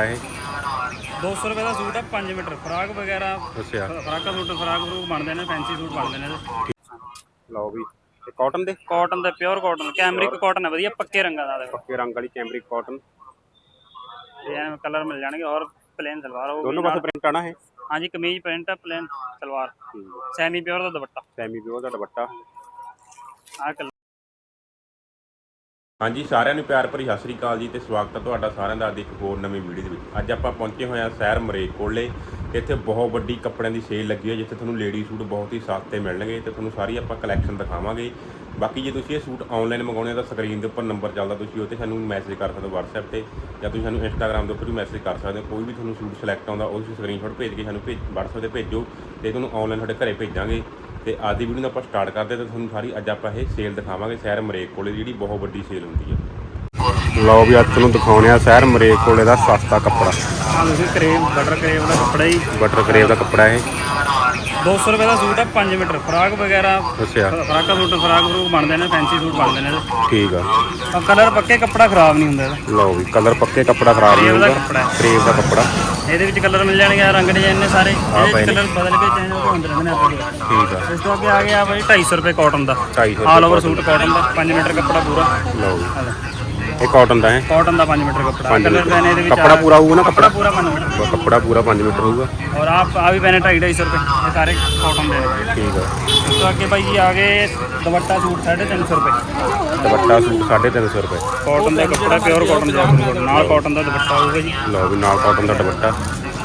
ਹੈ 200 ਰੁਪਏ ਦਾ ਸੂਟ ਹੈ 5 ਮੀਟਰ। ਫਰਾਕ ਵਗੈਰਾ ਅੱਛਾ। ਫਰਾਕਾ ਸੂਟ ਫਰਾਕ ਫਰੂਕ ਬਣਦੇ ਨੇ ਫੈਂਸੀ ਸੂਟ ਬਣਦੇ ਨੇ। ਇਹਦੇ। ਲਓ ਵੀ ਤੇ ਕਾਟਨ ਦੇ? ਕਾਟਨ ਦਾ ਪਿਓਰ ਕਾਟਨ ਕੈਮਰਿਕ ਕਾਟਨ ਹੈ ਵਧੀਆ ਪੱਕੇ ਰੰਗਾਂ ਦਾ ਪੱਕੇ ਰੰਗ ਵਾਲੀ ਕੈਮਰਿਕ ਕਾਟਨ ਇਹ ਐਂ ਕਲਰ ਮਿਲ ਜਾਣਗੇ ਔਰ ਪਲੇਨ ਸਲਵਾਰ ਹੋਊਗੀ ਦੋਨੋਂ ਪਾਸੇ ਪ੍ਰਿੰਟ ਆਣਾ ਹੈ ਹਾਂਜੀ ਕਮੀਜ਼ ਪ੍ਰਿੰਟ ਹੈ ਪਲੇਨ ਸਲਵਾਰ। ਸੈਮੀ ਪਿਓਰ ਦਾ ਦੁਪੱਟਾ। ਸੈਮੀ ਪਿਓਰ ਦਾ ਦੁਪੱਟਾ। ਆਹ ਕਲਰ ਹਾਂਜੀ, ਸਾਰਿਆਂ ਨੂੰ ਪਿਆਰ ਭਰੀ ਸਤਿ ਸ੍ਰੀ ਅਕਾਲ ਜੀ ਤੇ ਸਵਾਗਤ ਹੈ ਤੁਹਾਡਾ ਸਾਰਿਆਂ ਦਾ ਅੱਜ ਇੱਕ ਹੋਰ ਨਵੀਂ ਵੀਡੀਓ ਦੇ ਵਿੱਚ। ਅੱਜ ਆਪਾਂ ਪਹੁੰਚੇ ਹੋਏ ਹਾਂ ਸ਼ਹਿਰ ਮਰੇਕ ਕੋਲੇ। ਇੱਥੇ ਬਹੁਤ ਵੱਡੀ ਕੱਪੜਿਆਂ ਦੀ ਸੇਲ ਲੱਗੀ ਹੈ, ਜਿੱਥੇ ਤੁਹਾਨੂੰ ਲੇਡੀ ਸੂਟ ਬਹੁਤ ਹੀ ਸਸਤੇ ਮਿਲਣਗੇ ਤੇ ਤੁਹਾਨੂੰ ਸਾਰੀ ਆਪਾਂ ਕਲੈਕਸ਼ਨ ਦਿਖਾਵਾਂਗੇ। ਬਾਕੀ ਜੇ ਤੁਸੀਂ ਇਹ ਸੂਟ ਆਨਲਾਈਨ ਮੰਗਾਉਣੇ ਆ ਤਾਂ ਸਕਰੀਨ ਦੇ ਉੱਪਰ ਨੰਬਰ ਚੱਲਦਾ ਤੁਸੀਂ ਉਹ ਤੇ ਸਾਨੂੰ ਮੈਸੇਜ ਕਰ ਸਕਦੇ ਹੋ WhatsApp ਤੇ, ਜਾਂ ਤੁਸੀਂ ਸਾਨੂੰ Instagram ਦੇ ਉੱਪਰ ਵੀ ਮੈਸੇਜ ਕਰ ਸਕਦੇ ਹੋ। ਕੋਈ ਵੀ ਤੁਹਾਨੂੰ ਸੂਟ ਸਿਲੈਕਟ ਆਉਂਦਾ ਉਹ ਤੁਸੀਂ ਸਕਰੀਨਸ਼ਾਟ ਭੇਜ ਕੇ ਸਾਨੂੰ ਭੇਜ, WhatsApp ਤੇ ਭੇਜੋ ਤੇ ਤੁਹਾਨੂੰ ਆਨਲਾਈਨ ਤੁਹਾਡੇ ਘਰੇ ਭੇਜਾਂਗੇ। ਤੇ ਅੱਜ ਦੀ ਵੀਡੀਓ ਨੂੰ ਆਪਾਂ ਸਟਾਰਟ ਕਰਦੇ ਤੇ ਤੁਹਾਨੂੰ ਸਾਰੀ ਅੱਜ ਆਪਾਂ ਇਹ ਸੇਲ ਦਿਖਾਵਾਂਗੇ ਸ਼ਹਿਰ ਮਰੇਕ ਕੋਲੇ ਜਿਹੜੀ ਬਹੁਤ ਵੱਡੀ ਸੇਲ ਹੁੰਦੀ ਹੈ। ਲਓ ਵੀ ਅੱਜ ਤੁਹਾਨੂੰ ਦਿਖਾਉਣੇ ਆ ਸ਼ਹਿਰ ਮਰੇਕ ਕੋਲੇ ਦਾ ਸਸਤਾ ਕੱਪੜਾ। ਤੁਸੀਂ ਬਟਰ ਕਰੇਵ ਦਾ ਕੱਪੜਾ ਹੀ ਬਟਰ ਕਰੇਵ ਦਾ ਕੱਪੜਾ ਇਹ। 200 ਰੁਪਏ ਦਾ ਸੂਟ ਹੈ 5 ਮੀਟਰ। ਫਰਾਕ ਵਗੈਰਾ ਅੱਛਾ। ਫਰਾਕਾ ਸੂਟ ਫਰਾਕ ਫਰੂਕ ਬਣਦੇ ਨੇ ਫੈਂਸੀ ਸੂਟ ਬਣਦੇ ਨੇ। ਠੀਕ ਆ। ਔਰ ਕਲਰ ਪੱਕੇ ਕੱਪੜਾ ਖਰਾਬ ਨਹੀਂ ਹੁੰਦਾ ਲਓ ਵੀ ਕਲਰ ਪੱਕੇ ਕੱਪੜਾ ਖਰਾਬ ਨਹੀਂ ਕਰੇਵ ਦਾ ਹੋਊਗਾ ਕੱਪੜਾ ਹੈ। ਕਰੇਵ ਦਾ ਕੱਪੜਾ। ਇਹਦੇ ਵਿੱਚ ਕਲਰ ਮਿਲ ਜਾਣਗੇ ਰੰਗ ਡਿਜ਼ਾਈਨ ਨੇ ਸਾਰੇ। ਇਹਦੇ। ਕਲਰ ਬਦਲ ਕੇ ਚੇਂਜ ਹੋ ਹੁੰਦੇ ਰਹਿੰਦੇ ਨੇ ਆਪਣੇ ਠੀਕ ਆ। ਇਸ ਤੋਂ ਅੱਗੇ ਆ ਗਿਆ ਬਾਈ 250 ਰੁਪਏ ਕਾਟਨ ਦਾ। 250 ਆਲ ਓਵਰ ਸੂਟ ਕਾਟਨ ਦਾ। 5 ਮੀਟਰ ਕੱਪੜਾ ਪੂਰਾ। ਲਓ। ਇਹ ਕਾਟਨ ਦਾ ਹੈ। ਕਾਟਨ ਦਾ 5 ਮੀਟਰ ਕੱਪੜਾ। ਪੰਜ ਕਲਰ ਮੀਟਰ। ਪੈਨੇ ਇਹਦੇ ਵਿੱਚ ਕੱਪੜਾ ਪੂਰਾ ਹੋਊਗਾ ਨਾ ਕੱਪੜਾ ਪੂਰਾ 5 ਮੀਟਰ। ਕੱਪੜਾ ਪੂਰਾ 5 ਮੀਟਰ ਹੋਊਗਾ। ਔਰ ਆਪ ਆ ਵੀ ਪੈਨੇ 250 ਰੁਪਏ ਇਹ ਸਾਰੇ ਕਾਟਨ ਦੇ। ਨੇ ਠੀਕ ਆ। ਇਸ ਤੋਂ ਅੱਗੇ ਬਾਈ ਜੀ ਆ ਗਏ ਦੁਪੱਟਾ ਸੂਟ 350 ਰੁਪਏ। ਦੁਪੱਟਾ ਸੂਟ 350 ਰੁਪਏ। ਕਾਟਨ ਦਾ ਕੱਪੜਾ ਪਿਓਰ ਕਾਟਨ ਦਾ ਨਾਲ ਕਾਟਨ ਦਾ ਦੁਪੱਟਾ ਹੋਊਗਾ ਜੀ। ਲਓ ਵੀ ਨਾਲ ਕਾਟਨ ਦਾ ਦੁਪੱਟਾ।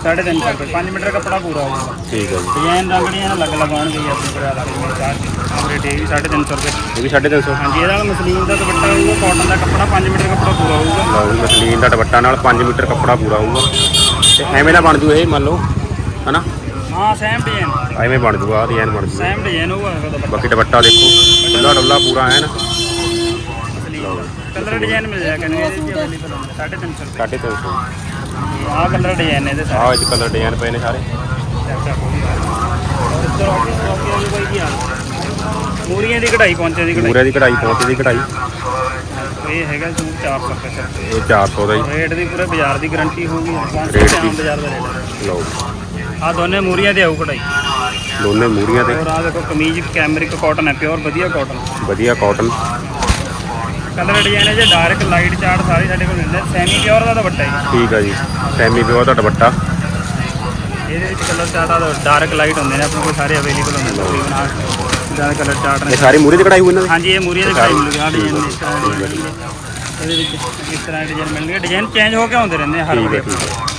350 ਰੁਪਏ। 5 ਮੀਟਰ ਕੱਪੜਾ ਪੂਰਾ ਹੋਊਗਾ। ਠੀਕ ਹੈ ਜੀ। ਡਿਜ਼ਾਈਨ ਰੰਗੜੀਆਂ ਨਾਲ ਅਲੱਗ ਅਲੱਗ ਆਉਣਗੇ ਜੀ ਆਪਣੇ ਕੋਲ ਆਹ ਚਾਰ ਆਹ ਰੇਟ ਇਹ ਵੀ 350 ਰੁਪਏ। ਇਹ ਵੀ 350 ਹਾਂਜੀ ਇਹਦਾ ਨਾਲ ਮਸਲੀਨ ਦਾ ਦੁਪੱਟਾ ਹੋਊਗਾ ਕਾਟਨ ਦਾ ਕੱਪੜਾ 5 ਮੀਟਰ ਕੱਪੜਾ ਪੂਰਾ ਹੋਊਗਾ। ਲਓ ਵੀ ਮਸਲੀਨ ਦਾ ਦੁਪੱਟਾ ਨਾਲ 5 ਮੀਟਰ ਕੱਪੜਾ ਪੂਰਾ ਹੋਊਗਾ। ਤੇ ਐਵੇਂ ਦਾ ਬਣ ਜੂ ਇਹ ਮੰਨ ਲਓ ਹਨਾ? ਹਾਂ ਸੇਮ ਡਿਜ਼ਾਈਨ ਐਵੇਂ ਬਣ ਜੂਗਾ ਆਹ ਡਿਜ਼ਾਈਨ ਬਣ ਜੂਗਾ ਸੇਮ ਡਿਜ਼ਾਈਨ ਹੋਊਗਾ ਇਹਦਾ ਦੁਪੱਟਾ। ਬਾਕੀ ਦੁਪੱਟਾ ਦੇਖੋ ਖੁੱਲਾ ਡੁੱਲਾ ਪੂਰਾ ਐਨ। ਕਲਰ ਡਿਜ਼ਾਈਨ ਮਿਲ ਜਾਏਗਾ ਕਹਿੰਦੇ ਇਹਦੇ ਵਿੱਚ ਅਵੇਲੇਬਲ ਹੁੰਦਾ 350 ਰੁਪਏ। 350 ਆਹ ਕਲਰ ਡਿਜ਼ਾਈਨ ਇਹਦੇ ਸਾਰੇ। ਆਹ ਇਹ ਕਲਰ ਡਿਜ਼ਾਈਨ ਪਏ ਨੇ ਸਾਰੇ। ਮੂਰੀਆਂ ਦੀ ਕਢਾਈ ਪਹੁੰਚੇ ਦੀ ਕਢਾਈ ਪੂਰੇ ਦੀ ਕਢਾਈ। ਪਹੁੰਚੇ ਦੀ ਕਢਾਈ। ਇਹ ਹੈਗਾ ਸੂਟ 400 ਰੁਪਏ ਇਹ 400 ਦਾ ਜੀ ਰੇਟ ਦੀ ਪੂਰੇ ਬਾਜ਼ਾਰ ਦੀ ਗਾਰੰਟੀ ਹੋਊਗੀ ਰੇਟ ਦੀ। ਦੀ ਬਾਜ਼ਾਰ ਦਾ ਰੇਟ ਲਓ ਆ ਦੋਨੇ ਮੂਰੀਆਂ ਤੇ ਆਊ ਕਢਾਈ। ਦੋਨੇ ਮੂਰੀਆਂ ਤੇ। ਔਰ ਆ ਦੇਖੋ ਕਮੀਜ਼ ਕੈਮਰਿਕ ਕਾਟਨ ਹੈ ਪਿਓਰ ਵਧੀਆ ਕਾਟਨ ਵਧੀਆ ਕਾਟਨ ਕਲਰ ਡਿਜ਼ਾਈਨ ਹੈ ਜੇ ਡਾਰਕ ਲਾਈਟ ਚਾਰਟ ਸਾਰੇ ਸਾਡੇ ਕੋਲ ਮਿਲਦੇ ਸੈਮੀ ਪਿਓਰ ਦਾ ਦੁਪੱਟਾ ਹੈ ਠੀਕ ਆ ਜੀ। ਸੈਮੀ ਪਿਓਰ ਦਾ ਦੁਪੱਟਾ। ਇਹਦੇ ਵਿੱਚ ਕਲਰ ਚਾਰਟ ਆ ਡਾਰਕ ਲਾਈਟ ਹੁੰਦੇ ਨੇ ਆਪਣੇ ਕੋਲ ਸਾਰੇ ਅਵੇਲੇਬਲ ਹੁੰਦੇ ਨੇ। ਤਕਰੀਬਨ ਜ਼ਿਆਦਾ ਕਲਰ ਚਾਰਟ ਨੇ। ਇਹ ਸਾਰੀ ਮੂਰੀ ਦੀ ਕਢਾਈ ਹੋਈ ਇਹਨਾਂ ਦੀ? ਹਾਂਜੀ ਇਹ ਮੂਰੀਆਂ ਦੇ ਕਢਾਈ ਮਿਲੂਗੀ ਆ ਡਿਜ਼ਾਈਨ ਇਸ ਤਰ੍ਹਾਂ ਦੇ ਮਿਲਣਗੇ। ਇਹਦੇ ਵਿੱਚ ਇਸ ਤਰ੍ਹਾਂ ਡਿਜ਼ਾਈਨ ਮਿਲਣਗੇ। ਡਿਜ਼ਾਈਨ ਚੇਂਜ ਹੋ ਕੇ ਆਉਂਦੇ ਰਹਿੰਦੇ ਆ ਹਰ ਠੀਕ ਹੈ ਵੇਲੇ। ਠੀਕ ਹੈ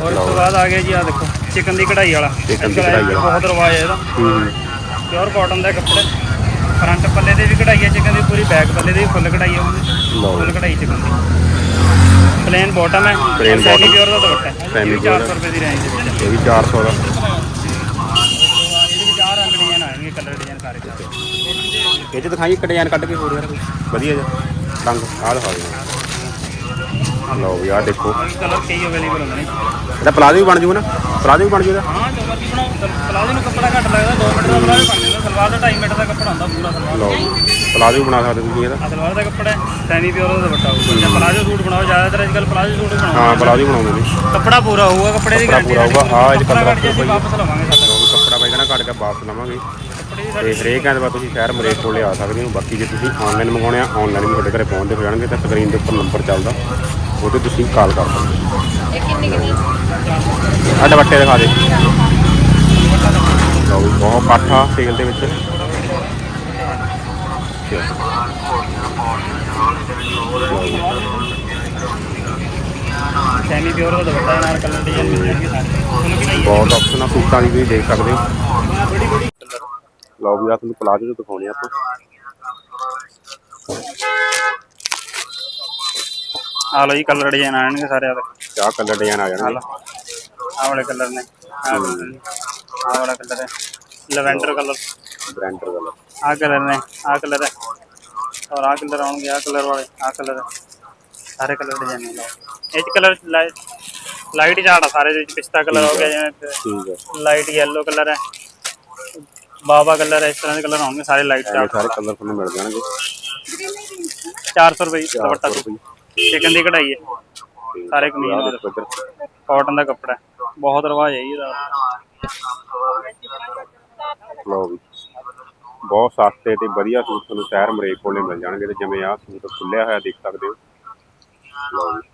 ਔਰ ਉਸ ਤੋਂ ਬਾਅਦ ਆ ਗਿਆ ਜੀ ਆ ਦੇਖੋ ਚਿਕਨ ਦੀ ਕਢਾਈ ਵਾਲਾ। Chicken ਦੀ ਕਢਾਈ ਵਾਲਾ। ਬਹੁਤ ਰਵਾਜ ਹੈ ਇਹਦਾ। ਹੂੰ। ਪਿਓਰ ਕਾਟਨ ਦੇ ਕੱਪੜੇ। ਫਰੰਟ ਪੱਲੇ ਦੇ ਵੀ ਕਢਾਈ ਹੈ ਚਿਕਨ ਦੀ ਪੂਰੀ ਬੈਕ ਪੱਲੇ ਦੇ ਫੁੱਲ ਕਢਾਈ ਹੈ ਲਓ। ਫੁੱਲ ਕਢਾਈ ਚਿਕਨ ਦੀ ਪਲੇਨ ਬਾਟਮ ਹੈ Plain bottom। ਪਿਓਰ ਦਾ ਦੁਪੱਟਾ ਹੈ। Semi pure 400 ਰੁਪਏ ਦੀ ਰੇਂਜ ਦੇ ਵਿੱਚ ਇਹ ਵੀ 400 ਦਾ। ਇਹਦੇ ਵਿੱਚ ਚਾਰ ਰੰਗ ਡਿਜ਼ਾਈਨ ਆਣਗੇ ਕਲਰ ਡਿਜ਼ਾਈਨ ਸਾਰੇ ਚਾਰ ਇਹ ਚ ਦਿਖਾਈ ਇੱਕ ਡਿਜ਼ਾਈਨ ਕੱਢ ਕੇ ਹੋਰ ਯਾਰ ਕੋਈ। ਵਧੀਆ ਜਿਹਾ। ਰੰਗ ਆਹ ਦਿਖਾ ਦਿਓ। ਲਓ ਵੀ ਆਹ ਦੇਖੋ। ਕਲਰ ਕਈ ਅਵੇਲੇਬਲ ਹੁੰਦੇ ਨੇ। ਇਹਦਾ ਪਲਾਜ਼ੋ ਵੀ ਬਣ ਜੂ ਨਾ? ਪਲਾਜ਼ੋ ਵੀ ਬਣ ਜੂ ਇਹਦਾ? ਹਾਂ ਜੋ ਮਰਜ਼ੀ ਬਣਾਓ ਪਲਾਜ਼ੋ ਨੂੰ ਕੱਪੜਾ ਘੱਟ ਲੱਗਦਾ 2 ਮੀਟਰ ਦਾ ਪਲਾਜ਼ੋ ਬਣ ਜਾਂਦਾ। ਸਲਵਾਰ ਦਾ 2.5 ਮੀਟਰ ਦਾ ਕੱਪੜਾ ਹੁੰਦਾ ਪੂਰਾ ਸਲਵਾਰ। ਲਓ ਪਲਾਜ਼ੋ ਬਣਾ ਸਕਦੇ ਤੁਸੀਂ ਇਹਦਾ। ਆ ਸਲਵਾਰ ਦਾ ਕੱਪੜਾ ਸੈਮੀ ਪਿਓਰ ਦਾ ਦੁਪੱਟਾ ਹੋਊਗਾ। ਜਾਂ ਪਲਾਜ਼ੋ ਸੂਟ ਬਣਾਓ ਜ਼ਿਆਦਾਤਰ ਅੱਜਕੱਲ ਪਲਾਜ਼ੋ ਸੂਟ ਹਾਂ ਬਣਾਉਂਦੇ ਪਲਾਜ਼ੋ ਹੀ ਬਣਾਉਂਦੇ ਨੇ। ਕੱਪੜਾ ਪੂਰਾ ਹੋਊਗਾ ਕੱਪੜੇ ਦੀ ਕੱਪੜਾ ਗਾਰੰਟੀ ਪੂਰਾ ਹੋਊਗਾ। ਆਹ ਇਹ ਕੱਪੜਾ ਕੱਪੜਾ ਘੱਟ ਜੇ ਅਸੀਂ ਵਾਪਸ ਲਵਾਂਗੇ ਸਾਡਾ। ਲਓ ਕੱਪੜਾ ਬਾਈ ਕਹਿੰਦਾ ਘੱਟ ਕੇ ਵਾਪਸ ਲਵਾਂਗੇ। ਕੱਪੜੇ ਦੀ ਤੇ ਹਰੇਕ ਐਤਵਾਰ ਤੁਸੀਂ ਸ਼ਹਿਰ ਮਰੇਕ ਕੋਲੇ ਆ ਸਕਦੇ ਹੋ। ਬਾਕੀ ਜੇ ਤੁਸੀਂ ਆਨਲਾਈਨ ਮੰਗਾਉਣੇ ਆ ਆਨਲਾਈਨ ਵੀ ਤੁਹਾਡੇ ਘਰੇ ਪਹੁੰਚਦੇ ਹੋ ਜਾਣਗੇ ਤਾਂ ਸਕਰੀਨ ਦੇ ਉੱਪਰ ਨੰਬਰ ਚੱਲਦਾ। ਉਹ ਤੇ ਤੁਸੀਂ ਕਾਲ ਕਰ ਸਕਦੇ ਹੋ। ਆ ਦੁਪੱਟੇ ਦਿਖਾ ਦੇ। ਲਓ ਬਹੁਤ ਪਾਠਾ ਸੇਲ ਦੇ ਵਿੱਚ। ਸੈਮੀ ਪਿਓਰ ਦਾ ਦੁਪੱਟਾ ਨਾਲ ਕਲਰ ਡਿਜ਼ਾਈਨ ਮਿਲ ਜਾਣਗੇ ਸਾਰੇ। ਬਹੁਤ ਆਪਸ਼ਨ ਆ ਸੂਟਾਂ ਦੀ ਵੀ ਦੇਖ ਸਕਦੇ ਹੋ। ਲਓ ਵੀ ਆ ਤੁਹਾਨੂੰ ਪਲਾਜ਼ੋ ਦੇ ਦਿਖਾਉਣੇ ਆ ਆਪਾਂ। ਆ ਲਓ ਜੀ ਕਲਰ ਡਿਜ਼ਾਈਨ ਆਣਗੇ ਸਾਰੇ ਆ ਦੇਖੋ। ਚਾਹ ਕਲਰ ਡਿਜ਼ਾਈਨ ਆ ਜਾਣਗੇ। ਆਹ ਵਾਲੇ ਕਲਰ ਨੇ। ਆਹ ਡਿਜ਼ਾਈਨ ਨੇ ਇਹ ਚ ਕਲਰ ਲਾਈਟ ਜਾੜਾ ਸਾਰੇ ਦੇ ਵਿੱਚ ਪਿਸਤਾ ਕਲਰ ਹੋ ਗਿਆ ਜਿਵੇਂ ਠੀਕ ਹੈ। ਲਾਈਟ ਯੈਲੋ ਕਲਰ ਹੈ। ਬਾਬਾ ਕਲਰ ਹੈ ਇਸ ਤਰ੍ਹਾਂ ਦੇ ਕਲਰ ਆਉਣਗੇ ਸਾਰੇ ਲਾਈਟ ਇਹ ਚਾਰਟ ਸਾਰੇ ਕਲਰ ਤੁਹਾਨੂੰ ਮਿਲ ਜਾਣਗੇ। 400 ਰੁਪਏ ਦੀ ਦੁਪੱਟਾ 400 ਰੁਪਏ ਚਿਕਨ ਦੀ ਕਢਾਈ ਹੈ। ਸਾਰੇ ਕਮੀਜ਼ ਦੇਖੋ ਇੱਧਰ। ਕਾਟਨ ਦਾ ਕੱਪੜਾ ਹੈ। ਬਹੁਤ ਰਿਵਾਜ ਹੈ ਜੀ ਇਹਦਾ। ਲਓ ਵੀ। ਬਹੁਤ ਸਸਤੇ ਤੇ ਵਧੀਆ ਸੂਟ ਤੁਹਾਨੂੰ ਸ਼ਹਿਰ ਮਰੇਕ ਕੋਲੇ ਮਿਲ ਜਾਣਗੇ ਤੇ ਜਿਵੇਂ ਆਹ ਸੂਟ ਖੁੱਲਿਆ ਹੋਇਆ ਦੇਖ ਸਕਦੇ ਹੋ। ਲਓ ਜੀ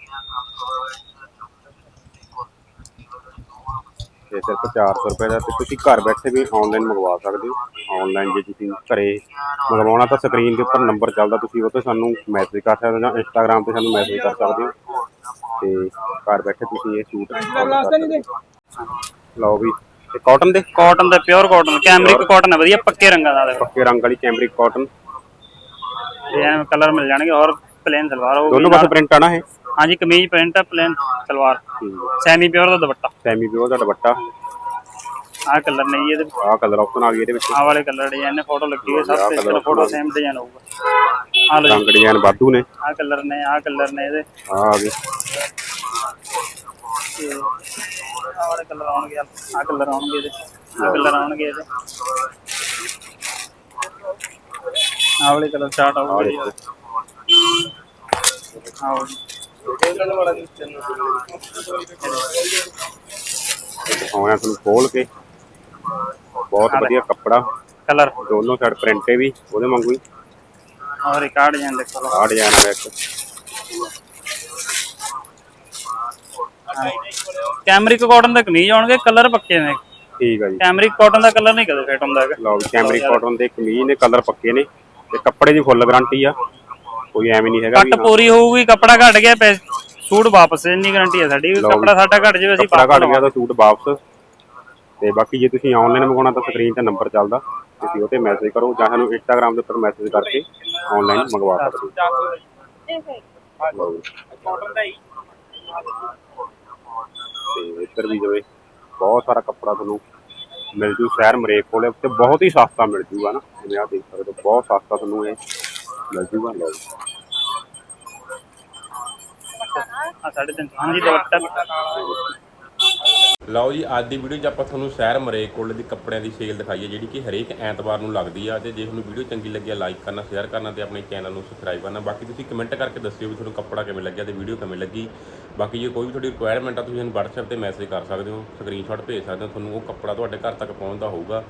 ਇਹ ਸਿਰਫ 400 ਰੁਪਏ ਦਾ ਤੇ ਤੁਸੀਂ ਘਰ ਬੈਠੇ ਵੀ ਆਨਲਾਈਨ ਮੰਗਵਾ ਸਕਦੇ ਹੋ। ਆਨਲਾਈਨ ਜੇ ਤੁਸੀਂ ਘਰੇ ਮੰਗਵਾਉਣਾ ਤਾਂ ਸਕਰੀਨ ਦੇ ਉੱਪਰ ਨੰਬਰ ਚੱਲਦਾ ਤੁਸੀਂ ਉਹ ਤੇ ਸਾਨੂੰ ਮੈਸੇਜ ਕਰ ਸਕਦੇ ਹੋ ਜਾਂ ਇੰਸਟਾਗ੍ਰam ਤੇ ਸਾਨੂੰ ਮੈਸੇਜ ਕਰ ਸਕਦੇ ਹੋ। ਤੇ ਘਰ ਬੈਠੇ ਤੁਸੀਂ ਇਹ ਸੂਟ। ਲਓ ਵੀ। ਤੇ ਕਾਟਨ ਦੇ? ਕਾਟਨ ਦਾ ਪਿਓਰ ਕਾਟਨ ਕੈਮਰਿਕ ਕਾਟਨ ਹੈ ਵਧੀਆ ਪੱਕੇ ਰੰਗਾਂ ਦਾ ਦੇਖੋ। ਪੱਕੇ ਰੰਗ ਵਾਲੀ ਕੈਮਰਿਕ ਕਾਟਨ ਡਿਜ਼ਾਈਨ ਕਲਰ ਮਿਲ ਜਾਣਗੇ ਔਰ ਪਲੇਨ ਸਲਵਾਰ ਹੋਊਗੀ ਦੋਨੋਂ ਪਾਸੇ ਪ੍ਰਿੰਟ ਆਣਾ ਹੈ ਹਾਂਜੀ ਕਮੀਜ਼ ਪ੍ਰਿੰਟ ਹੈ ਪਲੇਨ ਸਲਵਾਰ। ਸੈਮੀ ਪਿਓਰ ਦਾ ਦੁਪੱਟਾ। ਸੈਮੀ ਪਿਓਰ ਦਾ ਦੁਪੱਟਾ। ਆਹ ਕਲਰ ਨਹੀਂ ਇਹਦੇ ਆਹ ਕਲਰ ਆਪਸ਼ਨ ਆ ਗਈ ਇਹਦੇ ਵਿੱਚ। ਆਹ ਵਾਲੇ ਕਲਰ ਡਿਜ਼ਾਈਨ ਨੇ ਫੋਟੋ ਲੱਗੀ ਹੋਈ ਸਭ ਤੇ colour ਫੋਟੋ ਸੇਮ ਡਿਜ਼ਾਈਨ ਹੋਊਗਾ। ਆਹ ਜੀ। ਰੰਗ ਡਿਜ਼ਾਈਨ ਵਾਧੂ ਨੇ। ਆਹ ਕਲਰ ਨੇ ਆਹ ਕਲਰ ਨੇ ਇਹਦੇ। ਆਹ ਆ ਗਏ। ਆਹ ਵਾਲੇ ਕਲਰ ਆਉਣਗੇ ਆਹ ਕਲਰ ਆਉਣਗੇ ਇਹਦੇ ਆਹ ਕਲਰ ਆਉਣਗੇ ਇਹਦੇ। ਆਹ ਵਾਲੇ ਕਲਰ ਚਾਰਟ ਆਉਣਗੇ ਆਹ ਵਾਲੇ। ਦਿਖਾਉਣਾ ਤੁਹਾਨੂੰ ਖੋਲ ਕੇ। ਬਹੁਤ ਵਧੀਆ ਕੱਪੜਾ। ਕਲਰ। ਦੋਨੋਂ ਸਾਈਡ ਪ੍ਰਿੰਟ ਵੀ ਉਹਦੇ ਵਾਂਗੂ ਹੀ। ਔਰ ਆਹ ਡਿਜ਼ਾਈਨ ਦੇਖੋ। ਆਹ ਡਿਜ਼ਾਈਨ ਆ ਗਿਆ ਇੱਕ ਕੈਮਰਿਕ ਕਾਟਨ ਦੇ ਕਮੀਜ਼ ਆਉਣਗੇ ਕਲਰ ਪੱਕੇ ਨੇ। ਠੀਕ ਆ ਜੀ। ਕੈਮਰਿਕ ਕਾਟਨ ਦਾ ਕਲਰ ਨਹੀਂ ਕਦੇ ਫਿੱਟ ਹੁੰਦਾ ਹੈਗਾ। ਲਓ ਜੀ ਕੈਮਰਿਕ ਕਾਟਨ ਦੇ ਕਮੀਜ਼ ਨੇ ਕਲਰ ਪੱਕੇ ਨੇ ਤੇ ਕੱਪੜੇ ਦੀ ਫੁੱਲ ਗਾਰੰਟੀ ਆ। ਕੋਈ ਐਵੇਂ ਨਹੀਂ ਹੈਗਾ ਵੀ ਕੱਟ ਪੂਰੀ ਹੋਊਗੀ ਕੱਪੜਾ ਘਟ ਗਿਆ ਪੈ ਸੂਟ ਵਾਪਸ ਇੰਨੀ ਗਾਰੰਟੀ ਹੈ ਸਾਡੀ ਵੀ ਕੱਪੜਾ ਸਾਡਾ ਘਟ ਜਾਵੇ ਅਸੀਂ ਕੱਪੜਾ ਘਟ ਗਿਆ ਤਾਂ ਸੂਟ ਵਾਪਸ। ਤੇ ਬਾਕੀ ਜੇ ਤੁਸੀਂ ਆਨਲਾਈਨ ਮੰਗਵਾਉਣਾ ਤਾਂ ਸਕਰੀਨ ਤੇ ਨੰਬਰ ਚੱਲਦਾ। ਤੁਸੀਂ ਉਹ ਤੇ ਮੈਸੇਜ ਕਰੋ ਜਾਂ ਸਾਨੂੰ ਇੰਸਟਾਗ੍ਰam ਦੇ ਉੱਪਰ ਮੈਸੇਜ ਕਰਕੇ ਆਨਲਾਈਨ ਮੰਗਵਾ ਸਕਦੇ ਹੋ। ਲਓ ਜੀ। ਤੇ ਇੱਧਰ ਵੀ ਜਿਵੇਂ ਬਹੁਤ ਸਾਰਾ ਕੱਪੜਾ ਤੁਹਾਨੂੰ ਮਿਲ ਜੂ ਸ਼ਹਿਰ ਮਰੇਕ ਕੋਲੇ ਤੇ ਬਹੁਤ ਹੀ ਸਸਤਾ ਮਿਲ ਜੂਗਾ ਨਾ। ਜਿਵੇਂ ਆਹ ਦੇਖ ਸਕਦੇ ਹੋ, ਬਹੁਤ ਸਸਤਾ ਤੁਹਾਨੂੰ ਇਹ ਮਿਲ ਜੂਗਾ। ਲਓ ਆ ਸਾਢੇ ਤਿੰਨ ਸੌ। ਹਾਂਜੀ ਦੁਪੱਟਾ। ਲਓ ਜੀ, ਅੱਜ ਦੀ ਵੀਡੀਓ 'ਚ ਆਪਾਂ ਤੁਹਾਨੂੰ ਸ਼ਹਿਰ ਮਰੇਕ ਕੋਲ ਦੀ ਕੱਪੜਿਆਂ ਦੀ ਸੇਲ ਦਿਖਾਈਏ, ਜਿਹੜੀ ਕਿ ਹਰੇਕ ਐਤਵਾਰ ਨੂੰ ਲੱਗਦੀ ਆ ਤੇ ਜੇ ਤੁਹਾਨੂੰ ਵੀਡੀਓ ਚੰਗੀ ਲੱਗਿਆ ਲਾਈਕ ਕਰਨਾ ਸ਼ੇਅਰ ਕਰਨਾ ਤੇ ਆਪਣੇ ਚੈਨਲ ਨੂੰ ਸਬਸਕ੍ਰਾਈਬ ਕਰਨਾ। ਬਾਕੀ ਤੁਸੀਂ ਕਮੈਂਟ ਕਰਕੇ ਦੱਸਿਓ ਵੀ ਤੁਹਾਨੂੰ ਕੱਪੜਾ ਕਿਵੇਂ ਲੱਗਿਆ ਤੇ ਵੀਡੀਓ ਕਿਵੇਂ ਲੱਗੀ। ਬਾਕੀ ਜੇ ਕੋਈ ਵੀ ਤੁਹਾਡੀ ਰਿਕੁਆਇਰਮੈਂਟ ਆ, ਤੁਸੀਂ ਸਾਨੂੰ WhatsApp ਤੇ ਮੈਸੇਜ ਕਰ ਸਕਦੇ ਹੋ ਸਕਰੀਨਸ਼ਾਟ ਭੇਜ ਸਕਦੇ ਹੋ, ਤੁਹਾਨੂੰ ਉਹ ਕੱਪੜਾ ਤੁਹਾਡੇ ਘਰ ਤੱਕ ਪਹੁੰਚਦਾ ਹੋਊਗਾ।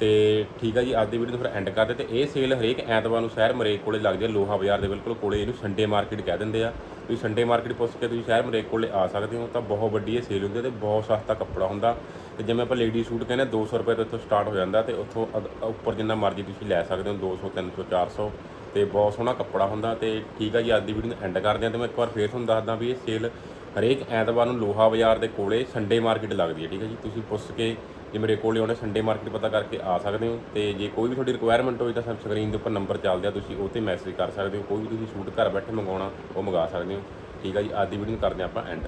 ਤੇ ਠੀਕ ਆ ਜੀ, ਅੱਜ ਦੀ ਵੀਡੀਓ ਨੂੰ ਫਿਰ ਐਂਡ ਕਰਦੇ ਤੇ ਇਹ ਸੇਲ ਹਰੇਕ ਐਤਵਾਰ ਨੂੰ ਸ਼ਹਿਰ ਮਰੇਕ ਕੋਲੇ ਲੱਗਦੀ ਆ, ਲੋਹਾ ਬਾਜ਼ਾਰ ਦੇ ਬਿਲਕੁਲ ਕੋਲੇ, ਇਹਨੂੰ ਸੰਡੇ ਮਾਰਕੀਟ ਕਹਿ ਦਿੰਦੇ ਆ। ਤੁਸੀਂ ਸੰਡੇ ਮਾਰਕੀਟ ਪੁੱਛ ਕੇ ਤੁਸੀਂ ਸ਼ਹਿਰ ਮਰੇਕ ਕੋਲੇ ਆ ਸਕਦੇ ਹੋ ਤਾਂ ਬਹੁਤ ਵੱਡੀ ਇਹ ਸੇਲ ਹੁੰਦੀ ਹੈ ਤੇ ਬਹੁਤ ਸਸਤਾ ਕੱਪੜਾ ਹੁੰਦਾ। ਤੇ ਜਿਵੇਂ ਆਪਾਂ ਲੇਡੀ ਸੂਟ ਕਹਿੰਦੇ ਹਾਂ, 200 ਰੁਪਏ ਤੋਂ ਇੱਥੋਂ ਸਟਾਰਟ ਹੋ ਜਾਂਦਾ ਤੇ ਉੱਥੋਂ ਅਗ- ਉੱਪਰ ਜਿੰਨਾ ਮਰਜ਼ੀ ਤੁਸੀਂ ਲੈ ਸਕਦੇ ਹੋ 200 300 400 ਤੇ ਬਹੁਤ ਸੋਹਣਾ ਕੱਪੜਾ ਹੁੰਦਾ ਤੇ ਠੀਕ ਆ ਜੀ ਅੱਜ ਦੀ ਵੀਡੀਓ ਨੂੰ ਐਂਡ ਕਰਦੇ ਹਾਂ ਤੇ ਮੈਂ ਇੱਕ ਵਾਰ ਫੇਰ ਤੁਹਾਨੂੰ ਦੱਸਦਾ ਵੀ ਇਹ ਸੇਲ ਹਰੇਕ ਐਤਵਾਰ ਨੂੰ ਲੋਹਾ ਬਾਜ਼ਾਰ ਦੇ ਕੋਲੇ ਸੰਡੇ ਮਾਰਕੀਟ ਲੱਗਦੀ ਹੈ ਠੀਕ ਹੈ ਜੀ। ਤੁਸੀਂ ਪੁੱਛ ਕੇ ਜੇ ਮੇਰੇ ਕੋਲ ਆਉਣੇ ਸੰਡੇ ਮਾਰਕੀਟ ਪਤਾ ਕਰਕੇ ਆ ਸਕਦੇ ਹੋ। ਤੇ ਜੇ ਕੋਈ ਵੀ ਤੁਹਾਡੀ ਰਿਕੁਆਇਰਮੈਂਟ ਹੋਵੇ ਤਾਂ ਸਾਨੂੰ ਸਕਰੀਨ ਦੇ ਉੱਪਰ ਨੰਬਰ ਚੱਲਦੇ ਆ, ਤੁਸੀਂ ਉਹ ਤੇ ਮੈਸੇਜ ਕਰ ਸਕਦੇ ਹੋ। ਕੋਈ ਵੀ ਤੁਸੀਂ ਸੂਟ ਘਰ ਬੈਠੇ ਮੰਗਵਾਉਣਾ ਉਹ ਮੰਗਾ ਸਕਦੇ ਹੋ। ਠੀਕ ਆ ਜੀ, ਅੱਜ ਦੀ ਵੀਡੀਓ ਨੂੰ ਕਰਦੇ ਹਾਂ ਆਪਾਂ ਐਂਡ